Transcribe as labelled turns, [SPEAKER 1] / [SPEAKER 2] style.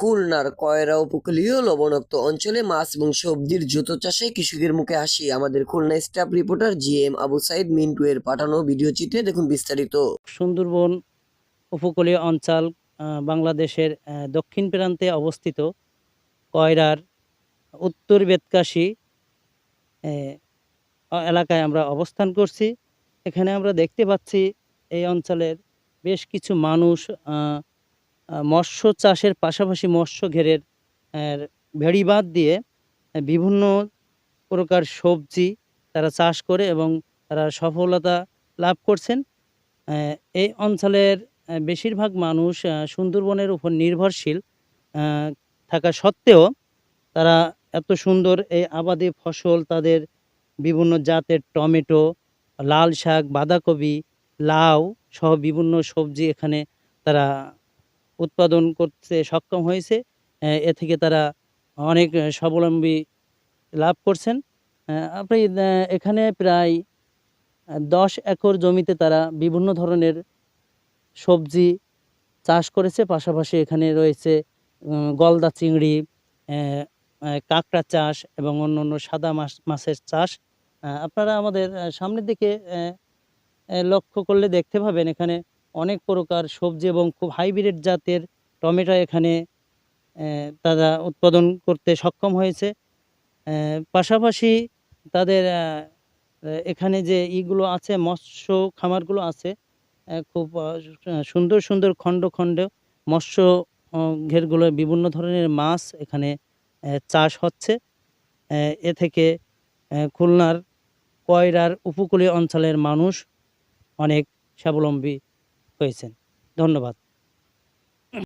[SPEAKER 1] খুলনার কয়রা উপকূলীয় লবণাক্ত অঞ্চলে মাছ এবং সবজির জুতো চাষে কৃষকের মুখে হাসি। আমাদের Khulna staff reporter G M Abu Saeed Mintu এর পাঠানো ভিডিও চিত্রে দেখুন বিস্তারিত।
[SPEAKER 2] সুন্দরবন উপকূলীয় অঞ্চল বাংলাদেশের দক্ষিণ প্রান্তে অবস্থিত কয়রার উত্তর বেতকাশি এলাকায় আমরা অবস্থান করছি। এখানে আমরা দেখতে পাচ্ছি এই অঞ্চলের বেশ কিছু মানুষ মৎস্য চাষের পাশাপাশি মৎস্য ঘেরের ভেড়ি ভেড়িবাঁধ দিয়ে বিভিন্ন প্রকার সবজি তারা চাষ করে এবং তারা সফলতা লাভ করছেন। এই অঞ্চলের বেশিরভাগ মানুষ সুন্দরবনের উপর নির্ভরশীল থাকা সত্ত্বেও তারা এত সুন্দর এই আবাদি ফসল তাদের বিভিন্ন জাতের টমেটো লাল শাক বাঁধাকপি, লাউ সহ বিভিন্ন সবজি এখানে তারা উৎপাদন করতে সক্ষম হয়েছে, এ থেকে তারা অনেক স্বাবলম্বী লাভ করছেন। আপনি এখানে প্রায় দশ একর জমিতে তারা বিভিন্ন ধরনের সবজি চাষ করেছে। পাশাপাশি এখানে রয়েছে গলদা চিংড়ি কাঁকড়া চাষ এবং অন্য অন্য সাদা মাছ, মাছের চাষ। আপনারা আমাদের সামনের দিকে লক্ষ্য করলে দেখতে পাবেন এখানে অনেক প্রকার সবজি এবং খুব হাইব্রিড জাতের টমেটো এখানে তারা উৎপাদন করতে সক্ষম হয়েছে। পাশাপাশি তাদের এখানে যে ইগুলো আছে, মৎস্য খামারগুলো আছে খুব সুন্দর সুন্দর খণ্ড খণ্ড মৎস্য ঘেরগুলো বিভিন্ন ধরনের মাছ এখানে চাষ হচ্ছে। এ থেকে খুলনার কয়রার উপকূলীয় অঞ্চলের মানুষ অনেক স্বাবলম্বী। হয়েছেন ধন্যবাদ